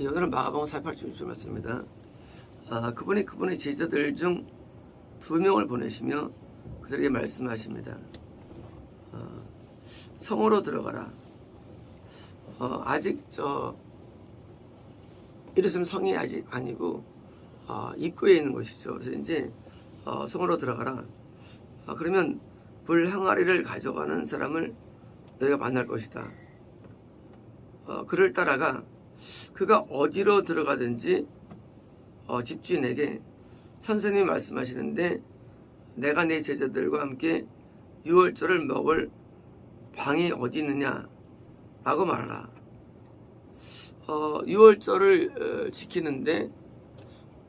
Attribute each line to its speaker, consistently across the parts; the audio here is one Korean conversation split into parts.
Speaker 1: 예, 오늘은 마가복음 48章 주 말씀입니다. 아, 그분이 그분의 제자들 중 두 명을 보내시며 그들에게 말씀하십니다. 어, 성으로 들어가라. 어, 아직 저 이르스면 성이 아직 아니고 어, 입구에 있는 것이죠. 그래서 이제 어, 성으로 들어가라. 아, 그러면 불 항아리를 가져가는 사람을 너희가 만날 것이다. 어, 그를 따라가 그가 어디로 들어가든지 어, 집주인에게 선생님이 말씀하시는데 내가 내 제자들과 함께 유월절을 먹을 방이 어디 있느냐? 라고 말하라. 어, 유월절을 어, 지키는데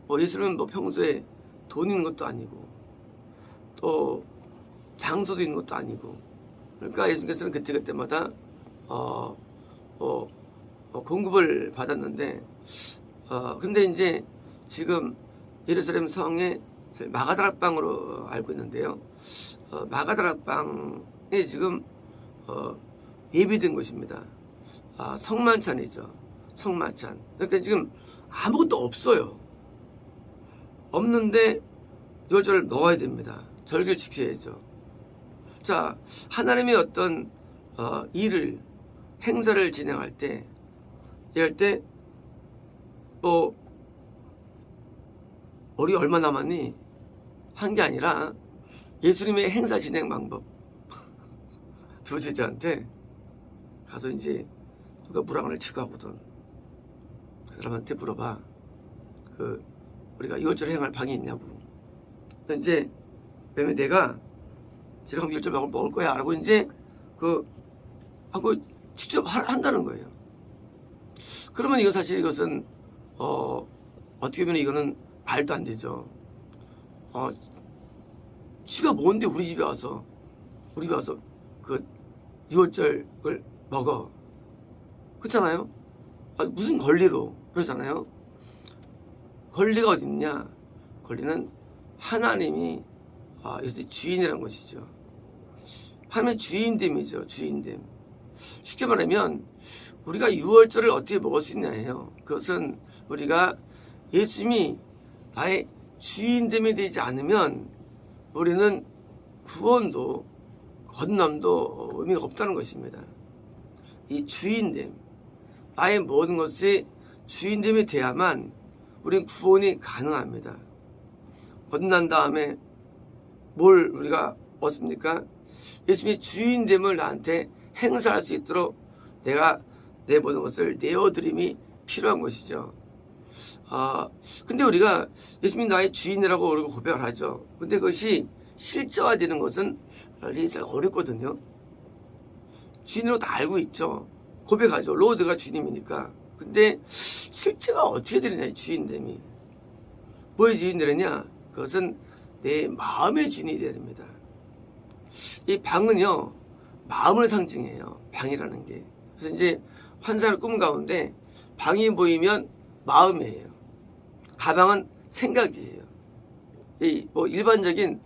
Speaker 1: 뭐 예수는 뭐 평소에 돈 있는 것도 아니고 또 장소도 있는 것도 아니고 그러니까 예수께서는 그때그때마다 어, 어, 어, 공급을 받았는데 어, 근데 이제 지금 예루살렘 성에 마가다락방으로 알고 있는데요. 어, 마가다락방에 지금 어, 예비된 곳입니다. 아, 성만찬이죠. 성만찬. 그러니까 지금 아무것도 없어요. 없는데 요절을 먹어야 됩니다. 절기를 지켜야죠. 자, 하나님의 어떤 어, 일을 행사를 진행할 때 이럴 때, 뭐, 우리 얼마 남았니? 한 게 아니라 예수님의 행사 진행 방법. 두 제자한테 가서 이제 누가 물항을 치고 하거든. 그 사람한테 물어봐. 그, 우리가 이월절 행할 방이 있냐고. 이제, 왜냐면 내가 지금 이월절 먹을 먹을 거야. 라고 이제 그, 하고 직접 하- 한다는 거예요. 그러면 이거 사실 이것은 어 어떻게 보면 이거는 말도 안 되죠. 어 지가 뭔데 우리 집에 와서 우리 집에 와서 그 유월절을 먹어 그렇잖아요. 아, 무슨 권리로 그러잖아요. 권리가 어딨냐? 권리는 하나님이 아, 예수의 주인이란 것이죠. 하나님의 주인됨이죠. 주인됨. 쉽게 말하면 우리가 유월절을 어떻게 먹을 수 있냐예요. 그것은 우리가 예수님이 나의 주인됨이 되지 않으면 우리는 구원도 건남도 의미가 없다는 것입니다. 이 주인됨, 나의 모든 것이 주인됨이 돼야만 우리는 구원이 가능합니다. 건난 다음에 뭘 우리가 얻습니까? 예수님이 주인됨을 나한테 행사할 수 있도록 내가 내 모든 것을 내어드림이 필요한 것이죠. 아, 근데 우리가 예수님 나의 주인이라고 고백을 하죠. 근데 그것이 실제화되는 것은 사실 어렵거든요. 주인으로 다 알고 있죠. 고백하죠. 로드가 주님이니까. 근데 실제가 어떻게 되느냐, 이 주인됨이. 뭐의 주인 되느냐? 그것은 내 마음의 주인이 되야 됩니다. 이 방은요, 마음을 상징해요. 방이라는 게. 그래서 이제 환상을 꿈 가운데 방이 보이면 마음이에요. 가방은 생각이에요. 이 뭐 일반적인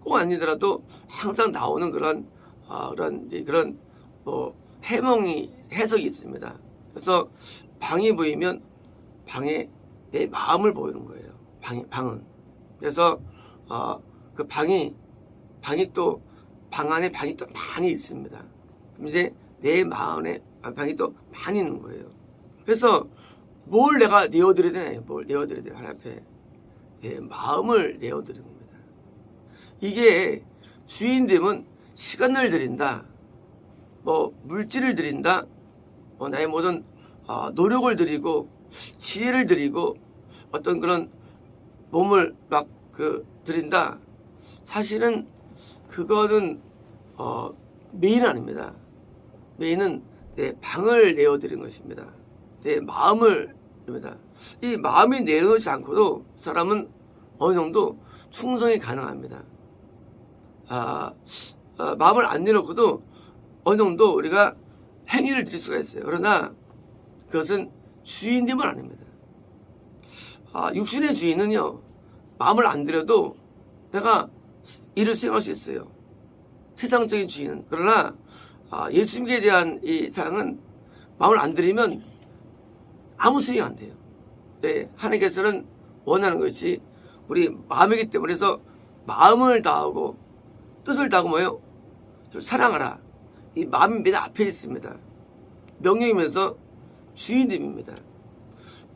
Speaker 1: 꼭 아니더라도 항상 나오는 그런 어, 그런 그런 뭐 해몽이 해석이 있습니다. 그래서 방이 보이면 방에 내 마음을 보이는 거예요. 방 방은 그래서 어, 그 방이 방이 또 방 안에 방이 또 많이 있습니다. 그럼 이제 내 마음에 방이 또 많이 있는 거예요. 그래서 뭘 내가 내어드려야 되나요? 뭘 내어드려야 되나 하나님 앞에 내 마음을 내어드리는 겁니다. 이게 주인 됨은 시간을 드린다, 뭐 물질을 드린다, 뭐 나의 모든 어, 노력을 드리고 지혜를 드리고 어떤 그런 몸을 막 그 드린다. 사실은 그거는 어, 메인 아닙니다. 메인은 내 방을 내어드린 것입니다. 내 마음을 입니다. 이 마음이 내려놓지 않고도 사람은 어느 정도 충성이 가능합니다. 아, 아, 마음을 안 내놓고도 어느 정도 우리가 행위를 드릴 수가 있어요. 그러나 그것은 주인됨은 아닙니다. 아, 육신의 주인은요, 마음을 안 들여도 내가 일을 수행할 수 있어요. 세상적인 주인은. 그러나 아, 예수님에 대한 이 사랑은 마음을 안 들이면 아무 수익이 안 돼요. 네, 하나님께서는 원하는 것이 우리 마음이기 때문에 그래서 마음을 다하고 뜻을 다하고 뭐요? 좀 사랑하라. 이 마음이 맨 앞에 있습니다. 명령이면서 주인됨입니다.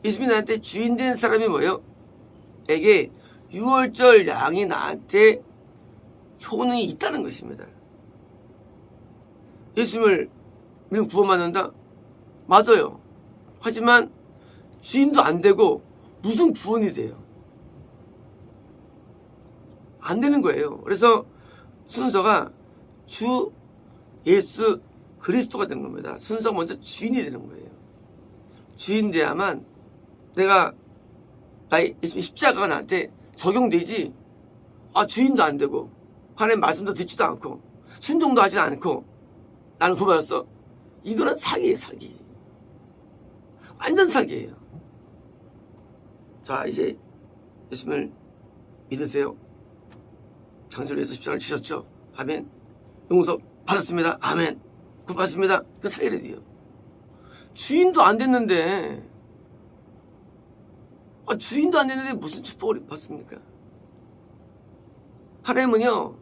Speaker 1: 예수님이 나한테 주인 된 사람이 뭐예요? 에게 6월절 양이 나한테 효능이 있다는 것입니다. 예수님을 믿으면 구원받는다? 맞아요. 하지만 주인도 안 되고 무슨 구원이 돼요? 안 되는 거예요. 그래서 순서가 주 예수 그리스도가 되는 겁니다. 순서가 먼저 주인이 되는 거예요. 주인 돼야만 내가 나의 십자가가 나한테 적용되지 아 주인도 안 되고 하나님 말씀도 듣지도 않고 순종도 하지 않고 나는 구원받았어 이거는 사기예요 사기. 완전 사기예요. 자 이제 예수님을 믿으세요. 위해서 십자가를 주셨죠? 아멘. 용서 받았습니다. 아멘. 구받습니다. 그 사기를 돼요. 주인도 안 됐는데 아, 주인도 안 됐는데 무슨 축복을 받습니까? 하나님은요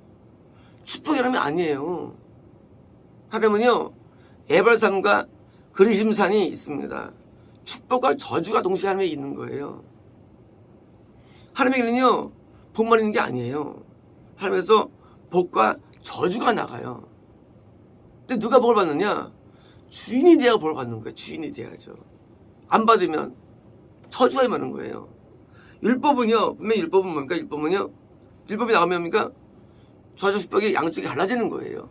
Speaker 1: 축복이라면 아니에요. 하나님은요 에발산과 그리심산이 있습니다. 축복과 저주가 동시에 하나님에 있는 거예요. 하나님에게는요 복만 있는 게 아니에요. 하나님에서 복과 저주가 나가요. 근데 누가 복을 받느냐? 주인이 돼야 복을 받는 거예요. 주인이 돼야죠. 안 받으면 저주가 임하는 거예요. 율법은요, 분명히 율법은 뭡니까? 율법은요, 율법이 나가면 뭡니까? 저주 축복이 양쪽이 갈라지는 거예요.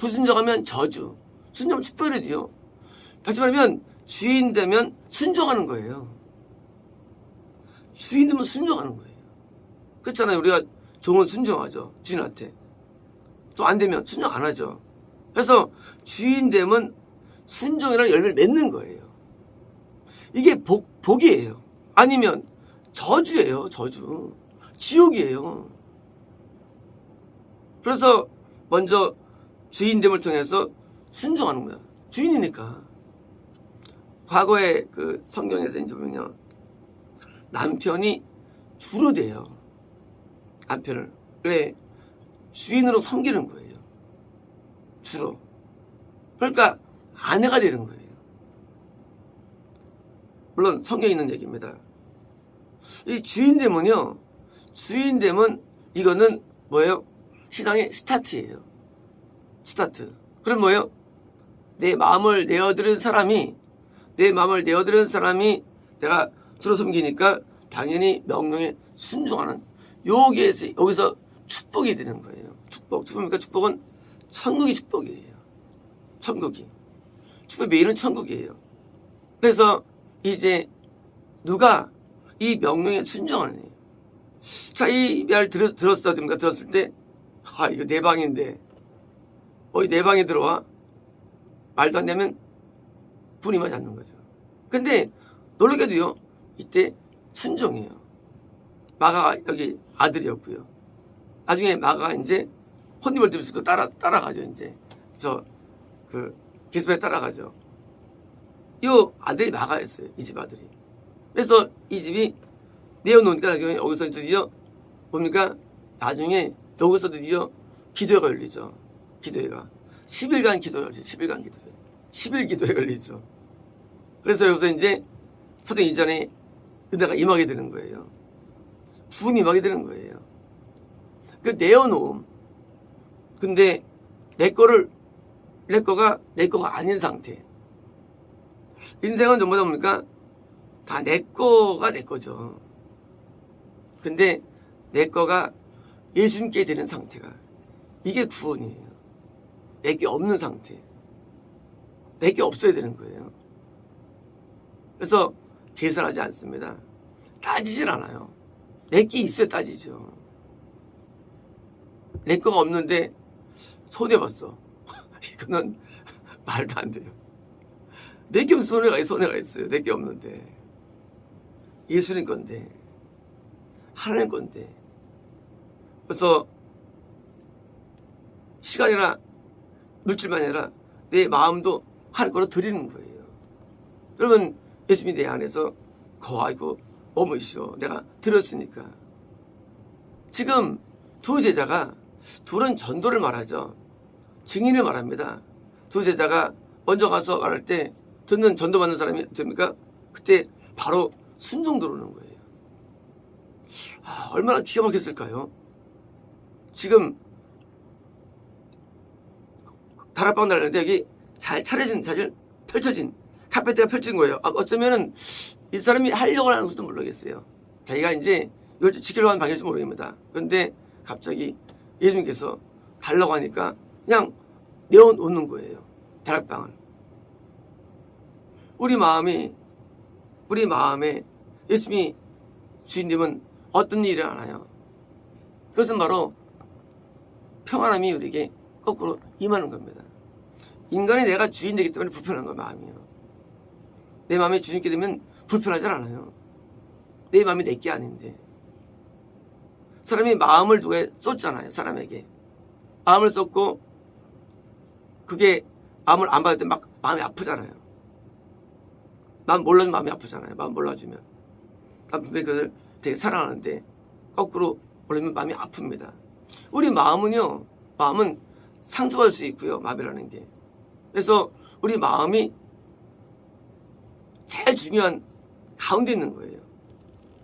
Speaker 1: 불순종하면 저주, 순종하면 축복이 돼요. 다시 말하면 주인 되면 순종하는 거예요. 주인 되면 순종하는 거예요. 그렇잖아요. 우리가 종은 순종하죠. 주인한테. 또 안 되면 순종 안 하죠. 그래서 주인 되면 순종이라는 열매를 맺는 거예요. 이게 복, 복이에요. 아니면 저주예요, 저주. 지옥이에요. 그래서 먼저 주인됨을 통해서 순종하는 거야. 주인이니까. 과거에 그 성경에서 이제 보면요. 남편이 주로 돼요. 남편을. 왜? 주인으로 섬기는 거예요. 주로. 그러니까 아내가 되는 거예요. 물론 성경에 있는 얘기입니다. 이 주인됨은요, 주인됨은 이거는 뭐예요? 신앙의 스타트예요. 스타트. 그럼 뭐예요? 내 마음을 내어드린 사람이, 내 마음을 내어드린 사람이 내가 들어 섬기니까 당연히 명령에 순종하는 여기에서, 여기서 축복이 되는 거예요. 축복. 축복입니까? 축복은 천국이 축복이에요. 천국이. 축복의 메인은 천국이에요. 그래서 이제 누가 이 명령에 순종하느냐. 자, 이 말 들었, 들었다든가 들었을 때, 아, 이거 내 방인데, 어이 내 방에 들어와? 말도 안 되면 분이 맞지 않는 거죠. 근데 놀랍게도요, 이때 순종이에요. 마가가 여기 아들이었고요. 나중에 마가가 이제 혼님을 들으서도 따라, 따라가죠, 이제. 저, 그, 기습에 따라가죠. 이 아들이 마가였어요. 이 집 아들이. 그래서 이 집이 내어놓으니까 나중에 여기서 드디어 뭡니까? 나중에 여기서 드디어 기도회가 열리죠. 기도회가. 10일간 기도회 열리죠. 10일간 기도회. 10일 기도회 걸리죠. 그래서 여기서 이제 사도 이전에 은혜가 임하게 되는 거예요. 부은 임하게 되는 거예요. 그 내어놓음. 근데 내 거를, 내 거가 내 거가 아닌 상태. 인생은 전부 다 뭡니까? 다 내 거가 내 거죠. 근데 내 거가 예수님께 되는 상태가 이게 구원이에요. 내게 없는 상태. 내게 없어야 되는 거예요. 그래서 계산하지 않습니다. 따지질 않아요. 내게 있어야 따지죠. 내 거가 없는데 손해봤어. 이거는 말도 안 돼요. 내게 없는 손해가, 있- 손해가 있어요. 내게 없는데. 예수님 건데. 하나님 건데. 그래서 시간이나 물질만 아니라 내 마음도 하나님 거로 드리는 거예요. 그러면 예수님이 내 안에서 거하고 머무시오. 내가 들었으니까. 지금 두 제자가 둘은 전도를 말하죠. 증인을 말합니다. 두 제자가 먼저 가서 말할 때 듣는 전도받는 사람이 됩니까? 그때 바로 순종 들어오는 거예요. 아, 얼마나 기가 막혔을까요? 지금 다락방 날렸는데 여기 잘 차려진 잘 펼쳐진 카페트가 펼친 거예요. 아, 어쩌면은 이 사람이 하려고 하는 것도 모르겠어요. 자기가 이제 이걸 지키려고 하는 방향일지 모르겠습니다. 그런데 갑자기 예수님께서 달라고 하니까 그냥 내어놓는 거예요. 다락방을. 우리 마음이 우리 마음에 예수님이 주인님은 어떤 일을 하나요? 그것은 바로 평안함이 우리에게 거꾸로 임하는 겁니다. 인간이 내가 주인 되기 때문에 불편한 거 마음이요. 내 마음이 주인께 되면 불편하지 않아요. 내 마음이 내 게 아닌데. 사람이 마음을 누가 쏟잖아요. 사람에게. 마음을 쏟고 그게 마음을 안 받을 때 막 마음이 아프잖아요. 마음 몰라주면 마음이 아프잖아요. 마음 몰라주면. 난 분명히 그걸 되게 사랑하는데 거꾸로 몰라주면 마음이 아픕니다. 우리 마음은요. 마음은 상처받을 수 있고요. 마음이라는 게. 그래서 우리 마음이 제일 중요한 가운데 있는 거예요.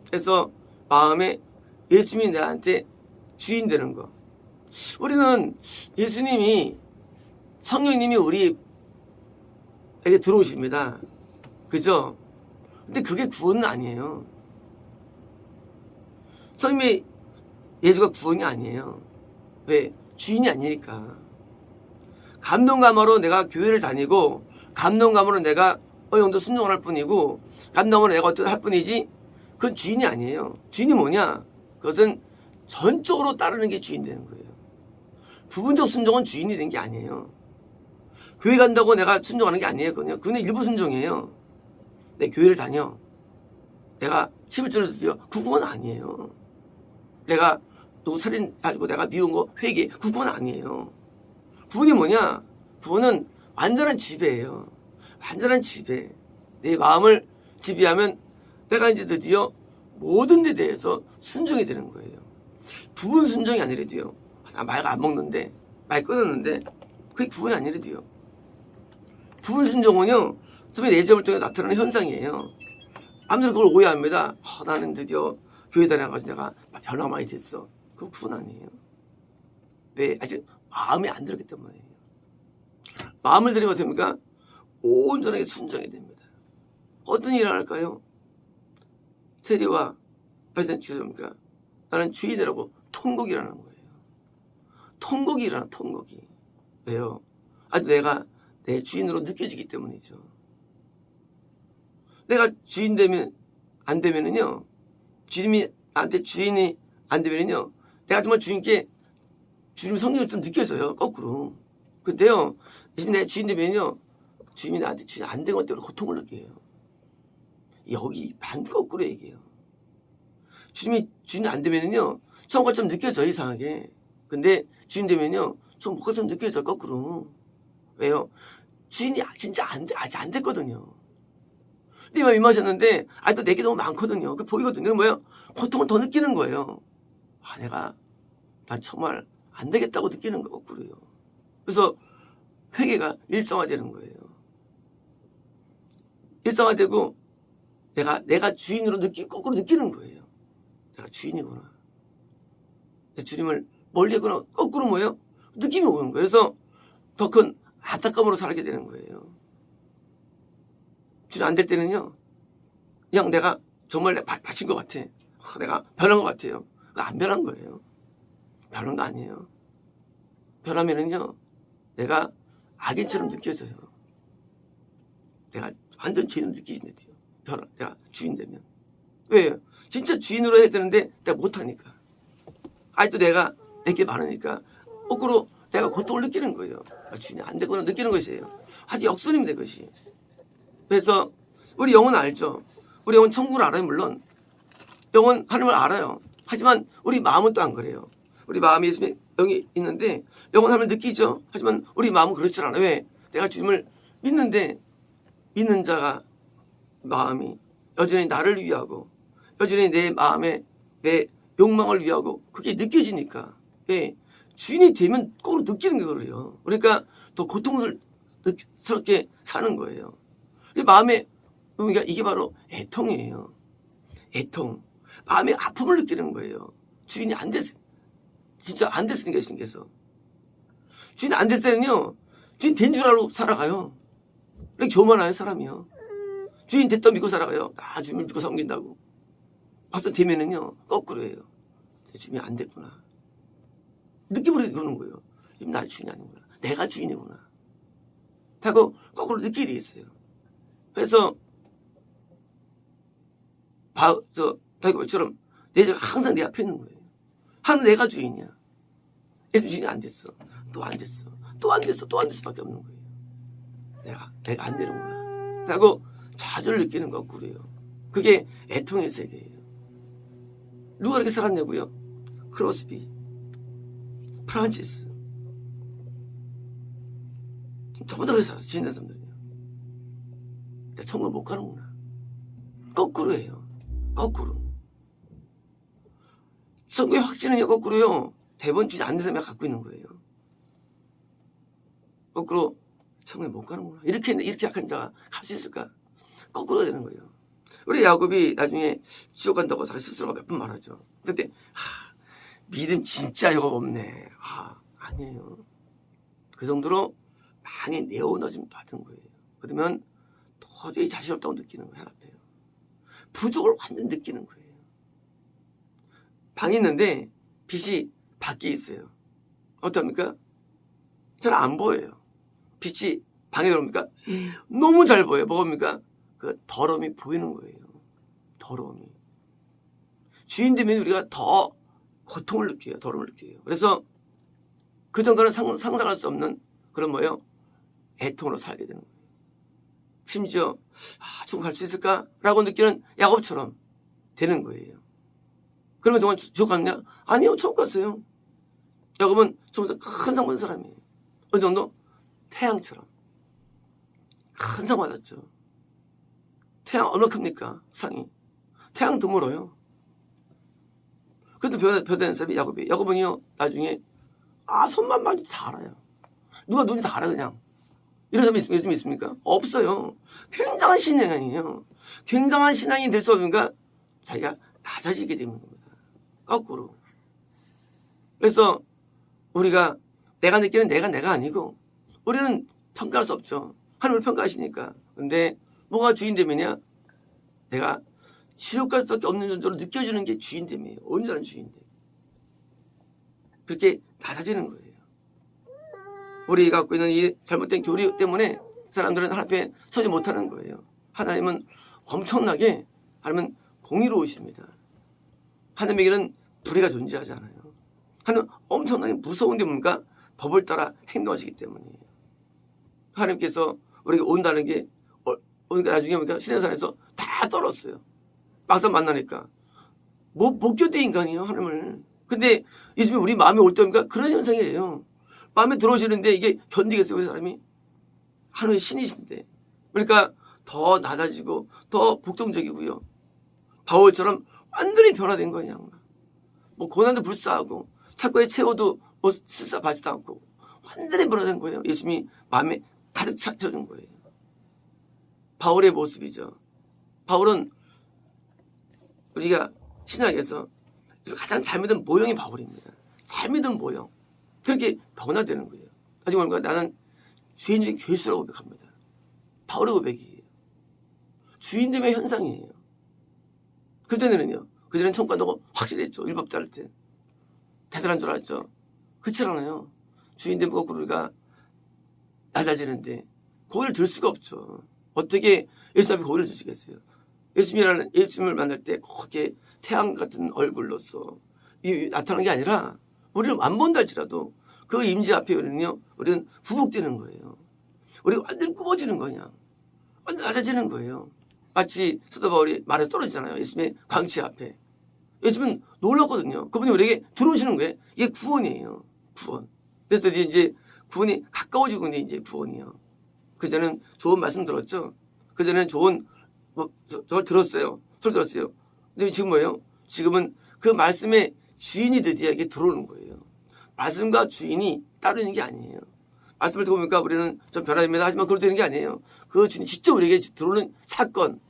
Speaker 1: 그래서 마음에 예수님이 나한테 주인 되는 거. 우리는 예수님이 성령님이 우리에게 들어오십니다. 그죠? 근데 그게 구원은 아니에요. 성령님의 예수가 구원이 아니에요. 왜? 주인이 아니니까. 감동감으로 내가 교회를 다니고 감동감으로 내가 어느 정도 순종을 할 뿐이고 감동으로 내가 어떻게 할 뿐이지 그건 주인이 아니에요. 주인이 뭐냐? 그것은 전적으로 따르는 게 주인 되는 거예요. 부분적 순종은 주인이 되는 게 아니에요. 교회 간다고 내가 순종하는 게 아니에요. 그건요. 그건 일부 순종이에요. 내 교회를 다녀. 내가 11절을 드려. 그건 아니에요. 내가 누구 살인 가지고 내가 미운 거 회개. 그건 아니에요. 구원이 뭐냐? 구원은 완전한 지배예요. 완전한 지배. 내 마음을 지배하면 내가 이제 드디어 모든 데 대해서 순종이 되는 거예요. 부분 순종이 아니래도요. 아, 말가 안 먹는데, 말 끊었는데, 그게 구원이 아니래도요. 부분 순종은요, 소위 내점을 통해 나타나는 현상이에요. 아무들 그걸 오해합니다. 아, 나는 드디어 교회 다녀가지고 내가 변화 많이 됐어. 그거 구원 아니에요. 왜? 아직 마음이 안 들었기 때문이에요. 마음을 들이면 어떻습니까? 온전하게 순종이 됩니다. 어떤 일을 할까요? 세리와 발생 주입니까 나는 주인이라고 통곡이라는 거예요. 통곡이라는 통곡이. 왜요? 아주 내가 내 주인으로 느껴지기 때문이죠. 내가 주인 되면, 안 되면은요, 주님이 나한테 주인이 안 되면은요, 내가 정말 주인께 주님 성령을 좀 느껴져요, 거꾸로. 근데요, 예수님 내 주인 되면요, 주님이 나한테 주인 안된 것 때문에 고통을 느껴요. 여기 반 거꾸로 얘기해요. 주님이 주인 안 되면은요, 처음과 좀 느껴져, 이상하게. 근데 주인 되면요, 좀 뭔가 좀 느껴져, 거꾸로. 왜요? 주인이 진짜 안 돼, 아직 안 됐거든요. 근데 왜 임하셨는데, 아직도 내게 너무 많거든요. 그 보이거든요. 뭐예요? 고통을 더 느끼는 거예요. 아, 내가, 난 정말 안 되겠다고 느끼는 거, 거꾸로요. 그래서 회개가 일상화되는 거예요. 일상화되고, 내가, 내가 주인으로 느끼, 거꾸로 느끼는 거예요. 내가 주인이구나. 내 주님을 멀리 했구나. 거꾸로 뭐예요? 느낌이 오는 거예요. 그래서 더 큰 안타까움으로 살게 되는 거예요. 주인 안될 때는요. 그냥 내가 정말 바- 바친 것 같아. 아, 내가 변한 것 같아요. 안 변한 거예요. 변한 거 아니에요. 변하면은요. 내가 악인처럼 느껴져요. 내가 완전 주인으로 느끼진대요. 변화, 내가 주인 되면. 왜요? 진짜 주인으로 해야 되는데 내가 못하니까. 아직도 내가 내게 많으니까 거꾸로 내가 고통을 느끼는 거예요. 아, 주인이 안 되거나 느끼는 것이에요. 아주 역선입니다, 그것이. 그래서 우리 영은 알죠. 우리 영은 천국을 알아요, 물론. 영은 하나님을 알아요. 하지만 우리 마음은 또 안 그래요. 우리 마음이 예수님의 영이 있는데 하나님을 느끼죠. 하지만 우리 마음은 그렇지 않아요. 왜? 내가 주님을 믿는데 믿는 자가 마음이 여전히 나를 위하고 여전히 내 마음에 내 욕망을 위하고 그게 느껴지니까 예, 주인이 되면 꼭 느끼는 거예요. 그러니까 더 고통스럽게 사는 거예요. 이 마음에 그러니까 이게 바로 애통이에요. 애통. 마음의 아픔을 느끼는 거예요. 주인이 안 됐, 진짜 안 됐으니까 신께서. 주인 안 됐으면요, 주인 된 줄 알고 살아가요. 이렇게 교만한 사람이요. 주인 됐다 믿고 살아가요. 아, 주인 믿고 섬긴다고. 막상 되면은요, 거꾸로 해요. 제 주인이 안 됐구나. 느낌으로 그러는 거예요. 지금 나 주인이 아니구나. 내가 주인이구나. 하고 거꾸로 느끼게 돼 있어요. 그래서 바, 저, 다이거처럼 내가 항상 내 앞에 있는 거예요. 하는 내가 주인이야. 주인이 안 됐어. 또 안 됐어. 또 안 됐어. 또 안 됐어. 밖에 없는 거예요. 내가, 내가 안 되는구나. 하고 좌절을 느끼는 거꾸로요. 그게 애통의 세계예요. 누가 이렇게 살았냐고요? 크로스비, 프란치스. 저보다 그렇게 살았어. 지는 사람들이요. 내가 천국 못 가는구나. 거꾸로 해요. 거꾸로. 성경의 확신은요, 거꾸로요. 않는 사람이 갖고 있는 거예요. 거꾸로 천국에 못 가는구나. 이렇게, 이렇게 약한 자가 갈 수 있을까? 거꾸로 되는 거예요. 우리 야곱이 나중에 지옥 간다고 자기 스스로가 몇 번 말하죠. 근데, 하, 믿음 진짜 야곱 없네. 아, 아니에요. 그 정도로 많이 내어놓아짐 받은 거예요. 그러면 도저히 자신 없다고 느끼는 거예요, 앞에요. 부족을 완전 느끼는 거예요. 방이 있는데 빛이 밖에 있어요. 어떻습니까? 잘 안 보여요. 빛이 방에 들어옵니까? 너무 잘 보여요. 뭐입니까? 그 더러움이 보이는 거예요. 더러움이. 주인 되면 우리가 더 고통을 느껴요. 더러움을 느껴요. 그래서 그 전과는 상, 상상할 수 없는 그런 뭐요? 애통으로 살게 되는 거예요. 심지어 아, 죽음 갈수 있을까? 라고 느끼는 야곱처럼 되는 거예요. 그러면 동안 지옥 갔냐? 아니요, 처음 갔어요. 야곱은 좀더 큰상 받은 사람이에요. 어느 정도? 태양처럼. 큰 상 받았죠. 태양 얼마 큽니까? 상이. 태양 드물어요. 그래도 벼, 벼되는 사람이 야곱이에요. 야곱은요, 나중에, 아, 손만 만져도 다 알아요. 누가 눈이 다 알아, 그냥. 이런 사람이 있, 요즘 있습니까? 없어요. 굉장한 신앙이에요. 굉장한 신앙이 될 수 없으니까 자기가 낮아지게 되는 겁니다. 거꾸로. 그래서 우리가 내가 느끼는 내가 내가 아니고 우리는 평가할 수 없죠. 하나님을 평가하시니까. 근데 뭐가 주인됨이냐? 내가 지옥 갈 수밖에 없는 존재로 느껴지는 게 주인됨이에요. 온전한 주인됨. 그렇게 낮아지는 거예요. 우리 갖고 있는 이 잘못된 교리 때문에 사람들은 하나님 앞에 서지 못하는 거예요. 하나님은 엄청나게 하나님은 공의로우십니다. 하나님에게는 불의가 존재하지 않아요. 하나님은 엄청나게 무서운 게 뭡니까? 법을 따라 행동하시기 때문이에요. 하나님께서 우리가 온다는 게 어, 오니까 나중에 뭡니까? 시내산에서 다 떨었어요. 막상 만나니까. 못, 못 견뎌 인간이에요, 하나님을. 근데 있으면 우리 마음에 올 때니까 그런 현상이에요. 마음에 들어오시는데 이게 견디겠어요, 그 사람이? 하나님의 신이신데. 그러니까 더 낮아지고 더 복종적이고요. 바울처럼 완전히 변화된 거냐. 뭐 고난도 불사하고 착고에 채워도 뭐 받지도 않고 완전히 변화된 거예요. 예수님이 마음에 가득 차켜준 거예요. 바울의 모습이죠. 바울은 우리가 신학에서 가장 잘 믿은 모형이 바울입니다. 잘 믿은 모형. 그렇게 변화되는 거예요. 뭔가 나는 주인 중에 괴수라고 고백합니다. 바울의 고백이에요. 주인됨의 현상이에요. 그전에는요. 그전에는 간다고 확실했죠. 율법 따를 때. 대단한 줄 알았죠. 그렇지 않아요. 주인됨 거꾸로 우리가 낮아지는데 고개를 들 수가 없죠. 어떻게 예수 앞에 고개를 드시겠어요. 예수님이라는 예수님을 만날 때 그렇게 태양 같은 얼굴로서 이 나타나는 게 아니라 우리는 안 본다 할지라도 그 임재 앞에 우리는요, 우리는 후복되는 거예요. 우리가 완전 굽어지는 거냐. 완전 낮아지는 거예요. 마치 사도 바울이 말에 떨어지잖아요. 예수님의 광채 앞에. 예수님은 놀랐거든요. 그분이 우리에게 들어오시는 거예요. 이게 구원이에요. 구원. 그래서 이제 구원이 가까워지고 있는 이제 구원이요. 그전엔 좋은 말씀 들었죠. 그전엔 좋은 뭐, 저, 저걸 들었어요. 소리 들었어요. 근데 지금 뭐예요? 지금은 그 말씀의 주인이 드디어 이게 들어오는 거예요. 말씀과 주인이 따로 있는 게 아니에요. 말씀을 듣고 보니까 우리는 좀 변화됩니다. 하지만 그렇게 되는 게 아니에요. 그 주인이 직접 우리에게 들어오는 사건,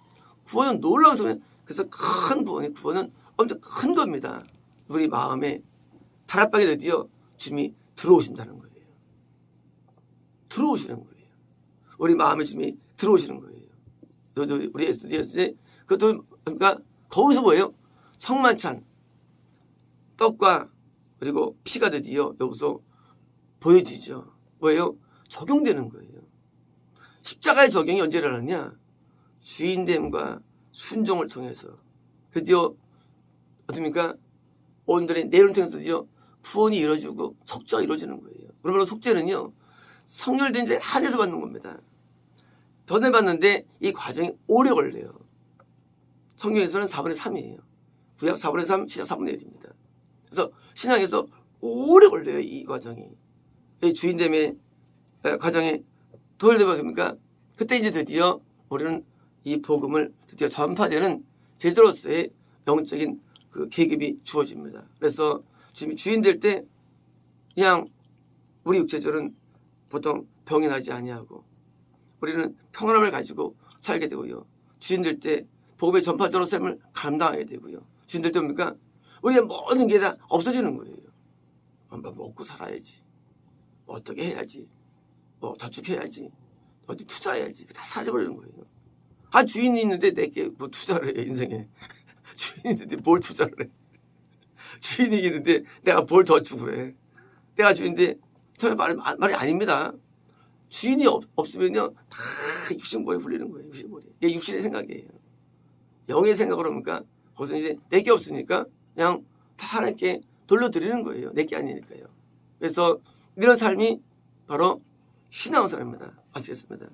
Speaker 1: 구원은 놀라운 소리. 그래서 큰 구원이 구원은 엄청 큰 겁니다. 우리 마음에 다락방에 드디어 주님이 들어오신다는 거예요. 들어오시는 거예요. 우리 마음에 주님이 들어오시는 거예요. 우리 예수님이 그것도 그러니까 거기서 뭐예요? 성만찬 떡과 그리고 피가 드디어 여기서 보여지죠. 뭐예요? 적용되는 거예요. 십자가의 적용이 언제 일어났냐? 주인됨과 순종을 통해서 드디어 어떻습니까? 오늘의 내용을 통해서 드디어 구원이 이루어지고 속죄가 이루어지는 거예요. 그러므로 속죄는요 성결된 자 한해서 받는 겁니다. 변해받는데 이 과정이 오래 걸려요. 성경에서는 4분의 3이에요. 구약 4분의 3, 신약 4분의 1입니다. 그래서 신약에서 오래 걸려요, 이 과정이. 이 주인 됨의 에, 과정에 도열되면 그때 이제 드디어 우리는 이 복음을 드디어 전파되는 제자로서의 영적인 그 계급이 주어집니다. 그래서 주인 될 때 그냥 우리 육체적은 보통 병이 나지 아니하고 우리는 평안함을 가지고 살게 되고요. 주인 될 때 복음의 전파자로 삶을 감당하게 되고요. 주인 될 때 뭡니까? 우리의 모든 게 다 없어지는 거예요. 뭐 먹고 살아야지. 뭐 어떻게 해야지. 뭐 저축해야지. 어디 투자해야지. 다 사져버리는 거예요. 아 주인이 있는데 내게 뭐 투자를 해 인생에. 주인이 있는데 뭘 투자를 해. 주인이 있는데 내가 뭘 더 주고 해. 내가 주인인데 정말 말이, 말이 아닙니다. 주인이 없, 없으면요 다 육신보에 불리는 거예요. 육신보에. 이게 육신의 생각이에요. 영의 생각으로 하니까 거기서 이제 내게 없으니까 그냥 다 하나님께 돌려드리는 거예요. 내게 아니니까요. 그래서 이런 삶이 바로 신앙생활입니다. 마치겠습니다.